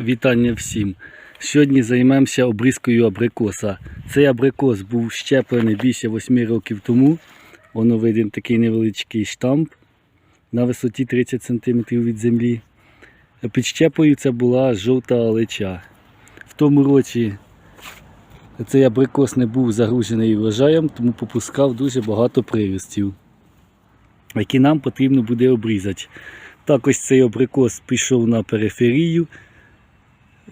Вітання всім. Сьогодні займемося обрізкою абрикоса. Цей абрикос був щеплений більше 8 років тому. Воно виден такий невеличкий штамп на висоті 30 см від землі. Під щепою це була жовта алеча. В тому році цей абрикос не був загружений врожаєм, тому попускав дуже багато приростів, які нам потрібно буде обрізати. Також цей абрикос пішов на периферію.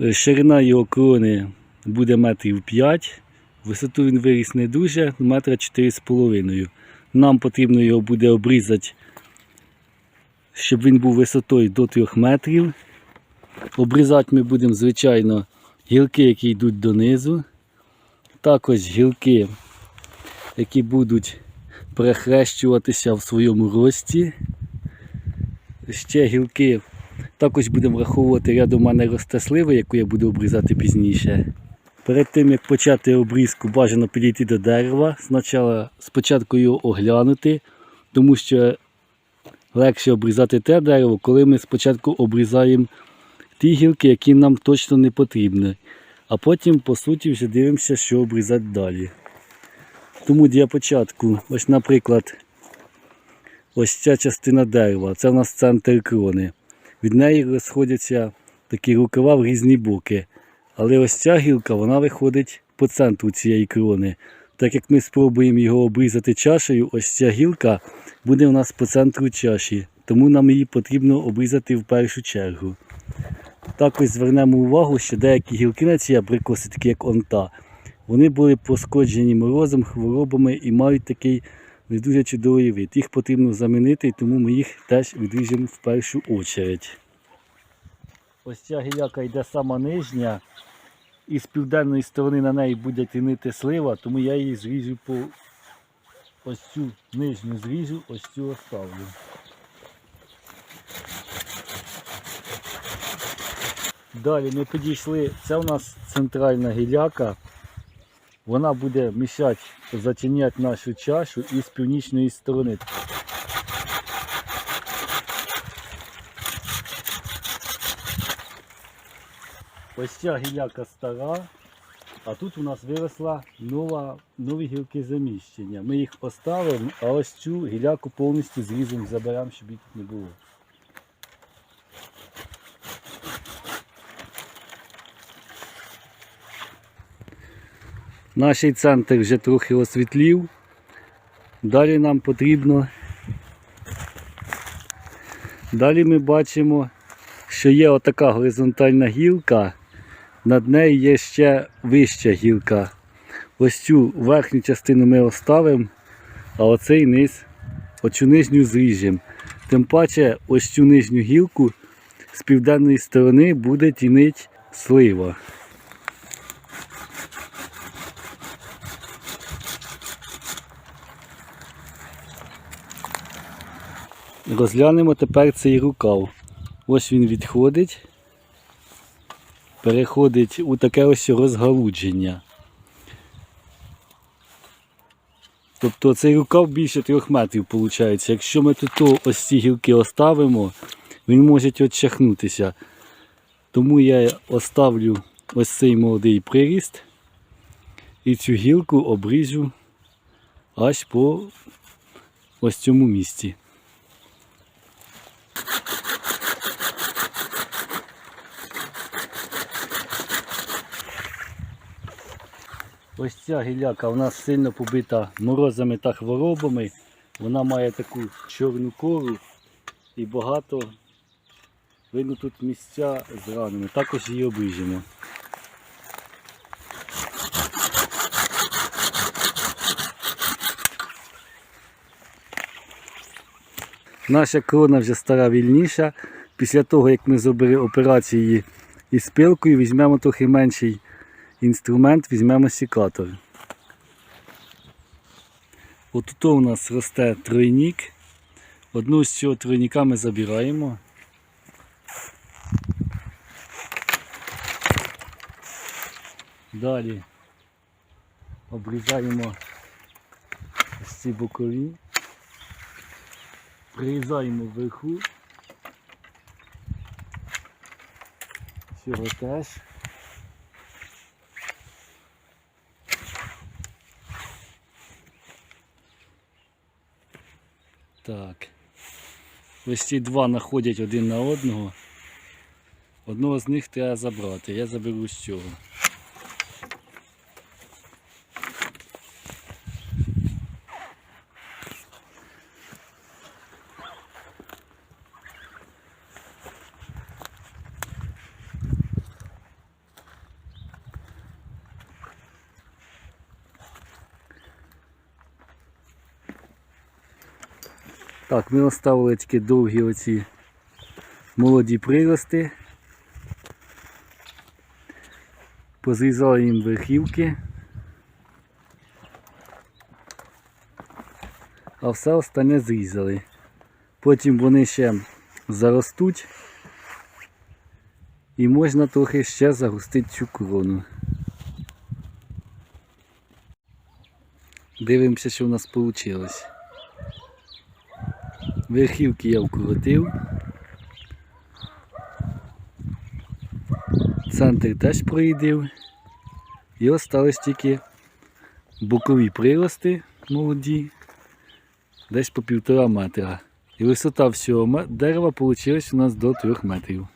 Е, Ширина його крони буде метрів 5. Висоту він виріс не дуже, метра 4,5. Нам потрібно його буде обрізати, щоб він був висотою до 3 метрів. Обрізати ми будемо, звичайно, гілки, які йдуть донизу. Також гілки, які будуть перехрещуватися в своєму рості. Ще гілки також будемо враховувати рядом у мене росте слива, яку я буду обрізати пізніше. Перед тим як почати обрізку, бажано підійти до дерева. Спочатку, його оглянути, тому що легше обрізати те дерево, коли ми спочатку обрізаємо ті гілки, які нам точно не потрібні. А потім, по суті, вже дивимося, що обрізати далі. Тому для початку, ось, наприклад, ось ця частина дерева, це у нас центр крони. Від неї розходяться такі рукава в різні боки. Але ось ця гілка вона виходить по центру цієї крони. Так як ми спробуємо його обрізати чашею, ось ця гілка буде у нас по центру чаші, тому нам її потрібно обрізати в першу чергу. Також звернемо увагу, що деякі гілки на цій абрикоси, такі як онта, вони були пошкоджені морозом, хворобами і мають такий не дуже чудовий вид. Їх потрібно замінити, тому ми їх теж відріжемо в першу очередь. Ось ця гіляка йде сама нижня, і з південної сторони на неї буде тінити слива, тому я її зріжу по ось цю нижню зріжу, ось цю оставлю. Далі ми підійшли, це у нас центральна гіляка. Вона буде мішати затіняти нашу чашу із північної сторони. Ось ця гіляка стара, а тут у нас виросла нова, нові гілки заміщення. Ми їх поставимо, а ось цю гіляку повністю зріземо, заберемо, щоб їх тут не було. Наш центр вже трохи освітлів. Далі нам потрібно. Далі ми бачимо, що є отака горизонтальна гілка, над нею є ще вища гілка. Ось цю верхню частину ми оставимо, а оцей низ, оцю нижню зріжемо. Тим паче ось цю нижню гілку з південної сторони буде тінить слива. Розглянемо тепер цей рукав. Ось він відходить, переходить у таке ось розгалудження. Тобто цей рукав більше трьох метрів виходить. Якщо ми тут ось ці гілки оставимо, він може відчахнутися. Тому я оставлю ось цей молодий приріст і цю гілку обріжу аж по ось цьому місці. Ось ця гіляка у нас сильно побита морозами та хворобами. Вона має таку чорну кору і багато видно тут місця з ранами. Також її обріжемо. Наша крона вже стара вільніша. Після того, як ми зробили операції із пилкою, візьмемо трохи менший інструмент, візьмемо сікатор. От тут у нас росте тройнік. Одну з цього тройніка ми забираємо. Далі обрізаємо ось ці бокові, прирізаємо вверху. Цього теж. Так. Ось ці два находять один на одного. Одного з них треба забрати. Я заберу з цього. Так, ми оставили тільки довгі оці молоді прирости. Позрізали їм верхівки. А все остальне зрізали. Потім вони ще заростуть і можна трохи ще загустити цю крону. Дивимося, що в нас вийшло. Верхівки я вкоротив. Центр теж проїдив. І остались тільки бокові прирости молоді, десь по півтора метра. І висота всього дерева вийшла у нас до трьох метрів.